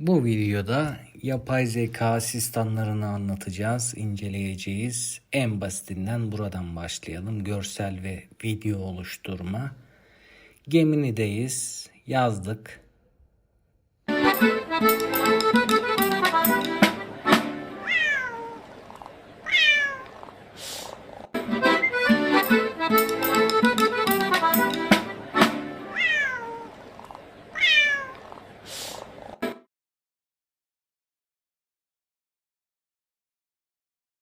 Bu videoda yapay zeka asistanlarını anlatacağız, inceleyeceğiz. En basitinden buradan başlayalım. Görsel ve video oluşturma. Gemini'deyiz. Yazdık.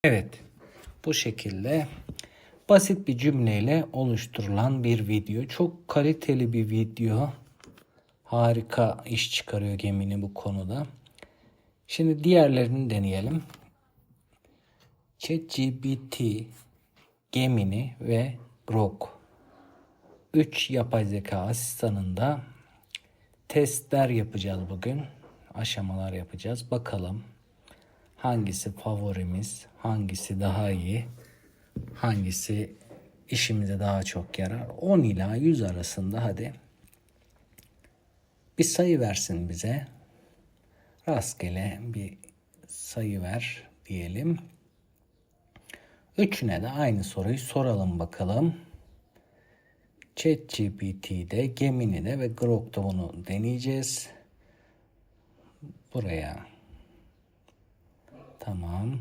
Evet. Bu şekilde basit bir cümleyle oluşturulan bir video. Çok kaliteli bir video. Harika iş çıkarıyor Gemini bu konuda. Şimdi diğerlerini deneyelim. ChatGPT, Gemini ve Grok. 3 yapay zeka asistanında testler yapacağız bugün. Aşamalar yapacağız. Bakalım hangisi favorimiz, hangisi daha iyi, hangisi işimize daha çok yarar. 10 ila 100 arasında hadi bir sayı versin bize. Rastgele bir sayı ver diyelim. Üçüne de aynı soruyu soralım bakalım. ChatGPT'de, Gemini'de ve Grok'ta bunu deneyeceğiz. Buraya Tamam.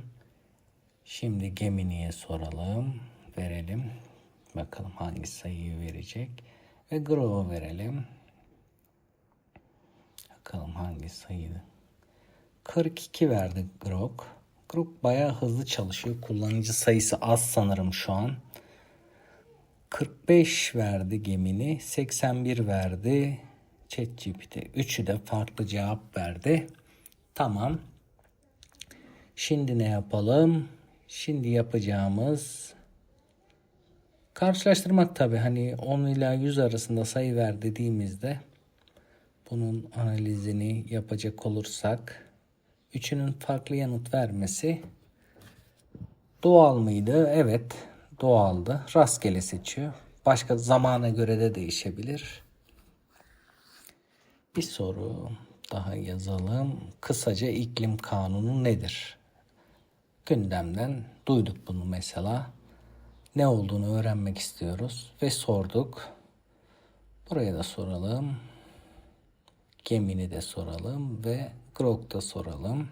Şimdi Gemini'ye soralım. Verelim. Bakalım hangi sayıyı verecek. Ve Grow'a verelim. Bakalım hangi sayıydı. 42 verdi Grok. Grok bayağı hızlı çalışıyor. Kullanıcı sayısı az sanırım şu an. 45 verdi Gemini. 81 verdi. ChatGPT. Üçü de farklı cevap verdi. Tamam. Şimdi ne yapalım? Şimdi yapacağımız karşılaştırmak tabi hani 10 ila 100 arasında sayı ver dediğimizde bunun analizini yapacak olursak üçünün farklı yanıt vermesi doğal mıydı? Evet doğaldı. Rastgele seçiyor. Başka zamana göre de değişebilir. Bir soru daha yazalım. Kısaca iklim kanunu nedir? Gündemden duyduk bunu mesela. Ne olduğunu öğrenmek istiyoruz ve sorduk. Buraya da soralım. Gemini de soralım ve Grok'ta soralım.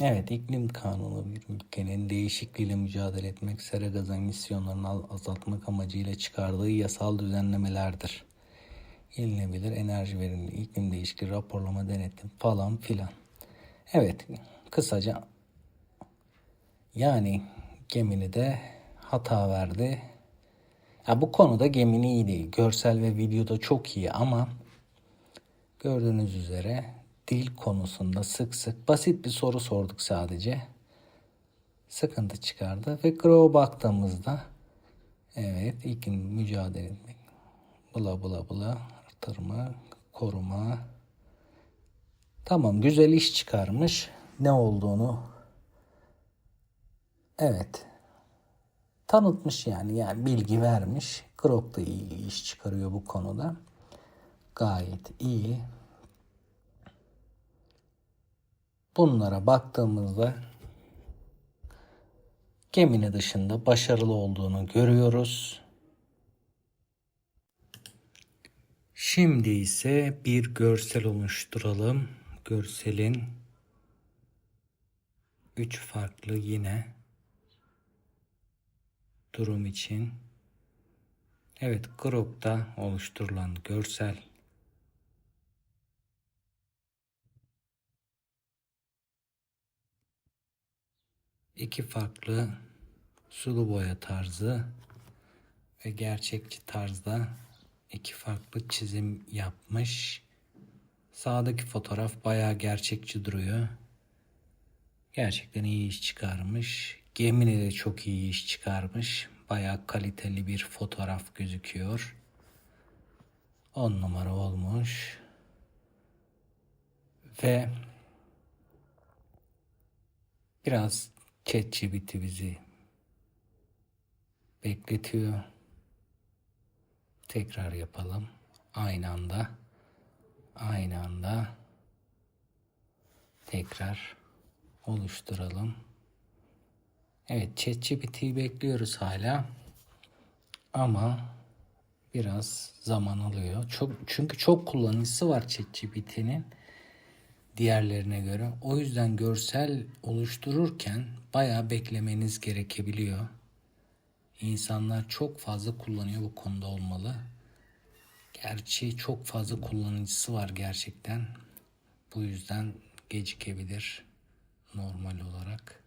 Evet, iklim kanunu bir ülkenin değişikliğiyle mücadele etmek, sera gazı emisyonlarını azaltmak amacıyla çıkardığı yasal düzenlemelerdir yenilebilir enerji verimli, iklim değişikliği, raporlama, denetim falan filan. Evet, kısaca yani Gemini de hata verdi. Ya bu konuda Gemini iyi değil. Görsel ve videoda çok iyi ama gördüğünüz üzere dil konusunda sık sık basit bir soru sorduk sadece. Sıkıntı çıkardı ve Grow baktığımızda evet iklim mücadele etmek bula bula bula arttırma, koruma. Tamam güzel iş çıkarmış. Ne olduğunu evet tanıtmış yani yani bilgi vermiş. Grok da iyi iş çıkarıyor bu konuda. Gayet iyi. Bunlara baktığımızda Gemini dışında başarılı olduğunu görüyoruz. Şimdi ise bir görsel oluşturalım. Görselin üç farklı yine durum için. Evet, Grok'ta oluşturulan görsel iki farklı sulu boya tarzı ve gerçekçi tarzda iki farklı çizim yapmış. Sağdaki fotoğraf bayağı gerçekçi duruyor. Gerçekten iyi iş çıkarmış. Gemini de çok iyi iş çıkarmış. Bayağı kaliteli bir fotoğraf gözüküyor. 10 numara olmuş. Ve biraz ChatGPT bizi bekletiyor. Tekrar yapalım. Aynı anda. Aynı anda. Tekrar oluşturalım. Evet ChatGPT'yi bekliyoruz hala. Ama biraz zaman alıyor. Çok çünkü çok kullanıcısı var ChatGPT'nin diğerlerine göre. O yüzden görsel oluştururken bayağı beklemeniz gerekebiliyor. İnsanlar çok fazla kullanıyor bu konuda olmalı. Gerçi çok fazla kullanıcısı var gerçekten. Bu yüzden gecikebilir normal olarak.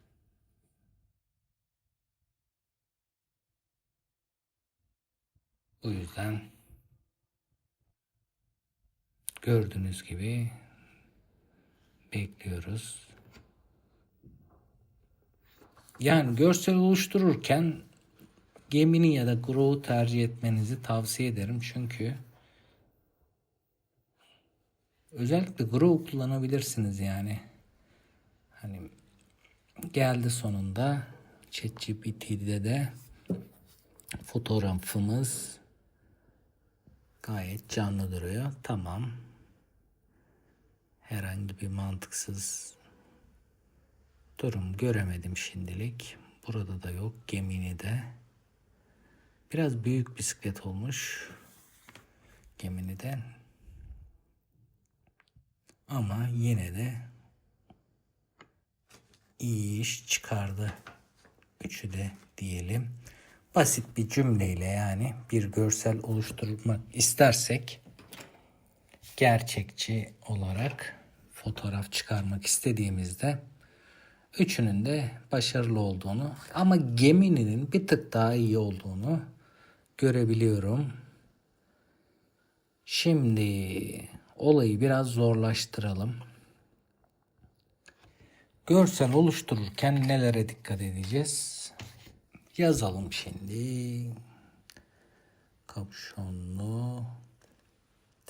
Bu yüzden gördüğünüz gibi bekliyoruz. Yani görsel oluştururken Gemini ya da Grow'u tercih etmenizi tavsiye ederim. Çünkü özellikle Grow kullanabilirsiniz yani. Hani geldi sonunda ChatGPT'de de fotoğrafımız gayet canlı duruyor. Tamam. Herhangi bir mantıksız durum göremedim şimdilik. Burada da yok. Gemini'de. Biraz büyük bisiklet olmuş. Gemini'den. Ama yine de iyi iş çıkardı. Üçü de diyelim. Basit bir cümleyle yani bir görsel oluşturmak istersek gerçekçi olarak fotoğraf çıkarmak istediğimizde üçünün de başarılı olduğunu ama Gemini'nin bir tık daha iyi olduğunu görebiliyorum. Şimdi olayı biraz zorlaştıralım. Görsel oluştururken nelere dikkat edeceğiz? Yazalım şimdi. Kapşonlu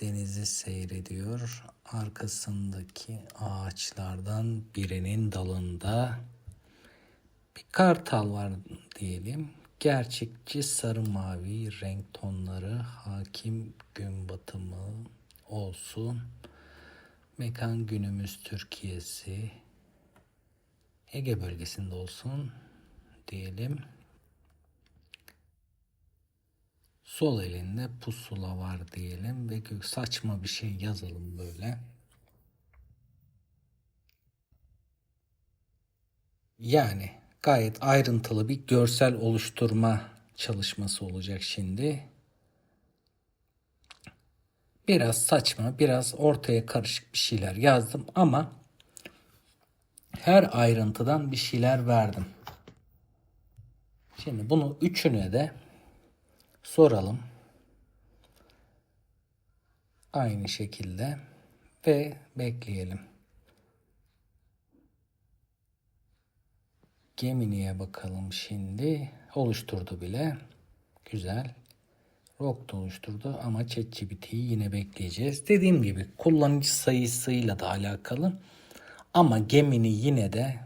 denizi seyrediyor. Arkasındaki ağaçlardan birinin dalında bir kartal var diyelim. Gerçekçi sarı mavi renk tonları hakim gün batımı olsun. Mekan günümüz Türkiye'si. Ege bölgesinde olsun diyelim. Sol elinde pusula var diyelim ve saçma bir şey yazalım böyle. Yani gayet ayrıntılı bir görsel oluşturma çalışması olacak şimdi. Biraz saçma, biraz ortaya karışık bir şeyler yazdım ama her ayrıntıdan bir şeyler verdim. Şimdi bunu üçüne de soralım. Aynı şekilde ve bekleyelim. Gemini'ye bakalım şimdi. Oluşturdu bile. Güzel. Rock da oluşturdu ama ChatGPT'yi yine bekleyeceğiz. Dediğim gibi kullanıcı sayısıyla da alakalı. Ama Gemini yine de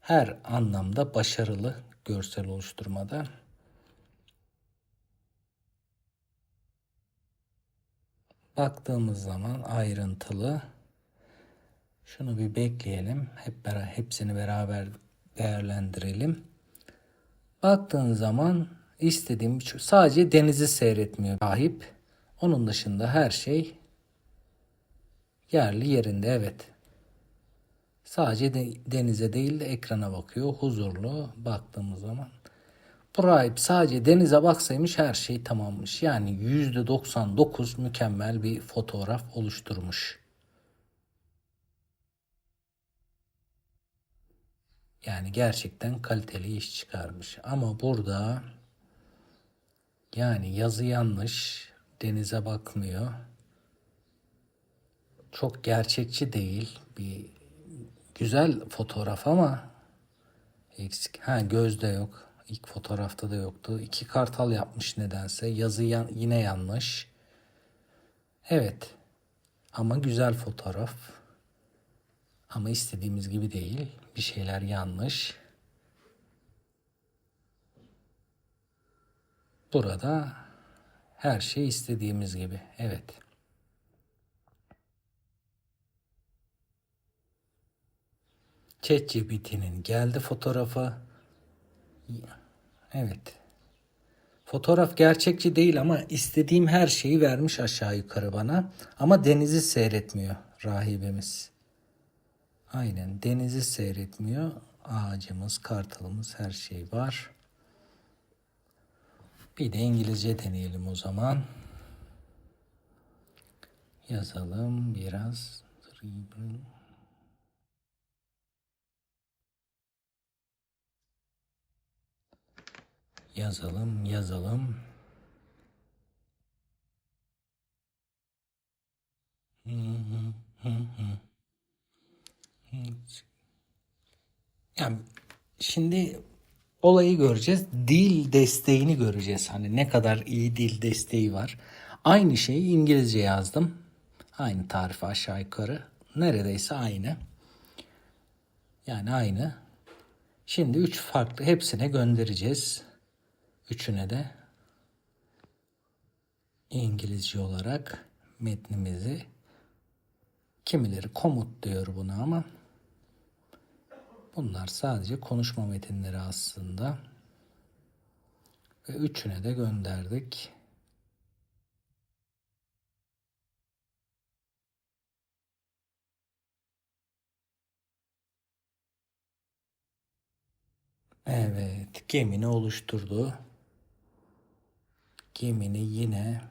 her anlamda başarılı görsel oluşturmada. Baktığımız zaman ayrıntılı. Şunu bir bekleyelim. Hep beraber hepsini beraber değerlendirelim. Baktığın zaman istediğim sadece denizi seyretmiyor sahip. Onun dışında her şey yerli yerinde evet. Sadece de, denize değil de ekrana bakıyor. Huzurlu baktığımız zaman. Prime sadece denize baksaymış her şey tamammış. Yani %99 mükemmel bir fotoğraf oluşturmuş. Yani gerçekten kaliteli iş çıkarmış. Ama burada yani yazı yanlış. Denize bakmıyor. Çok gerçekçi değil. Bir güzel fotoğraf ama eksik. Ha gözde yok. İlk fotoğrafta da yoktu. İki kartal yapmış nedense. Yazı yan, yine yanlış. Evet. Ama güzel fotoğraf. Ama istediğimiz gibi değil. Bir şeyler yanlış. Burada her şey istediğimiz gibi. Evet. ChatGPT'nin geldi fotoğrafı. Evet. Fotoğraf gerçekçi değil ama istediğim her şeyi vermiş aşağı yukarı bana. Ama denizi seyretmiyor rahibimiz. Aynen denizi seyretmiyor. Ağacımız, kartalımız her şey var. Bir de İngilizce deneyelim o zaman. Yazalım biraz. Yazalım, yazalım. Hı hı hı hı. Yani şimdi olayı göreceğiz. Dil desteğini göreceğiz. Hani ne kadar iyi dil desteği var. Aynı şeyi İngilizce yazdım. Aynı tarifi aşağı yukarı. Neredeyse aynı. Yani aynı. Şimdi üç farklı hepsine göndereceğiz. Üçüne de İngilizce olarak metnimizi kimileri komut diyor buna ama bunlar sadece konuşma metinleri aslında. Ve üçüne de gönderdik. Evet, gemini oluşturdu. Gemini yine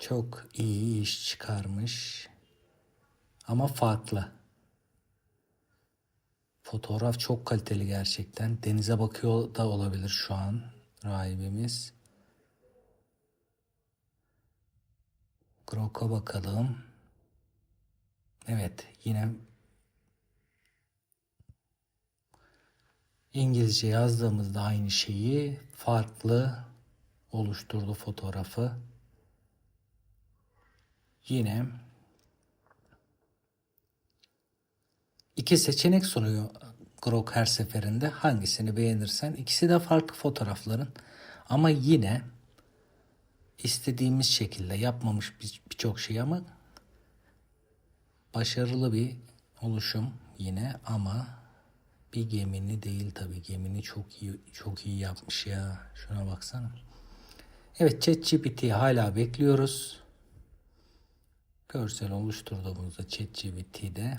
çok iyi iş çıkarmış. Ama farklı. Fotoğraf çok kaliteli gerçekten. Denize bakıyor da olabilir şu an rahibimiz. Grok'a bakalım. Evet yine İngilizce yazdığımızda aynı şeyi farklı oluşturdu fotoğrafı. Yine iki seçenek sunuyor Grok her seferinde. Hangisini beğenirsen ikisi de farklı fotoğrafların ama yine istediğimiz şekilde yapmamış birçok şey ama başarılı bir oluşum yine ama bir gemini değil tabi gemini çok iyi çok iyi yapmış ya şuna baksana. Evet ChatGPT hala bekliyoruz. Görsel oluşturduğumuzda ChatGPT'de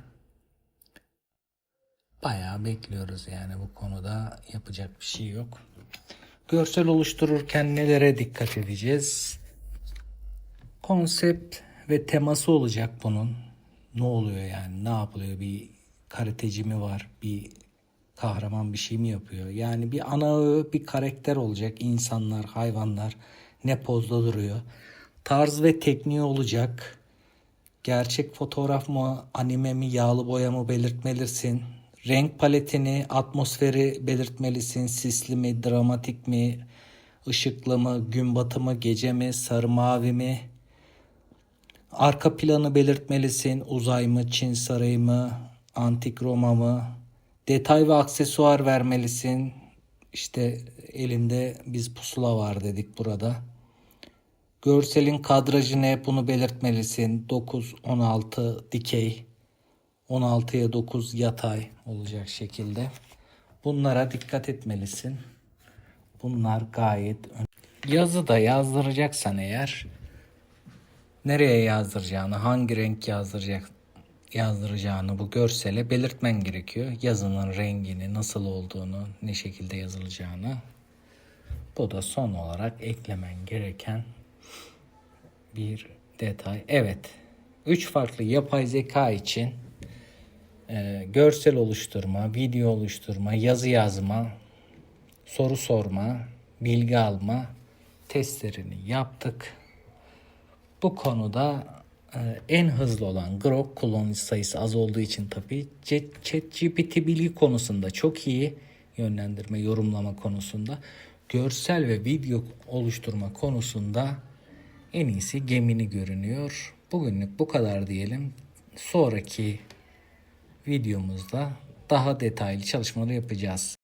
bayağı bekliyoruz yani bu konuda yapacak bir şey yok. Görsel oluştururken nelere dikkat edeceğiz? Konsept ve teması olacak bunun. Ne oluyor yani? Ne yapılıyor? Bir karateci mi var? Bir kahraman bir şey mi yapıyor? Yani bir ana bir karakter olacak. İnsanlar, hayvanlar ne pozda duruyor. Tarz ve tekniği olacak. Gerçek fotoğraf mı, anime mi, yağlı boya mı belirtmelisin. Renk paletini, atmosferi belirtmelisin. Sisli mi, dramatik mi, ışıklı mı, gün batımı, gece mi, sarı mavi mi? Arka planı belirtmelisin. Uzay mı, Çin sarayı mı, antik Roma mı? Detay ve aksesuar vermelisin. İşte elinde biz pusula var dedik burada. Görselin kadrajı ne bunu belirtmelisin. 9, 16 dikey. 16'ya 9 yatay olacak şekilde. Bunlara dikkat etmelisin. Bunlar gayet Yazı da yazdıracaksan eğer nereye yazdıracağını, hangi renk yazdıracak yazdıracağını bu görsele belirtmen gerekiyor. Yazının rengini, nasıl olduğunu, ne şekilde yazılacağını. Bu da son olarak eklemen gereken bir detay. Evet, üç farklı yapay zeka için e, görsel oluşturma, video oluşturma, yazı yazma, soru sorma, bilgi alma testlerini yaptık. Bu konuda e, en hızlı olan Grok kullanıcı sayısı az olduğu için tabii ChatGPT bilgi konusunda çok iyi yönlendirme, yorumlama konusunda, görsel ve video oluşturma konusunda en iyisi Gemini görünüyor. Bugünlük bu kadar diyelim. Sonraki videomuzda daha detaylı çalışmalar yapacağız.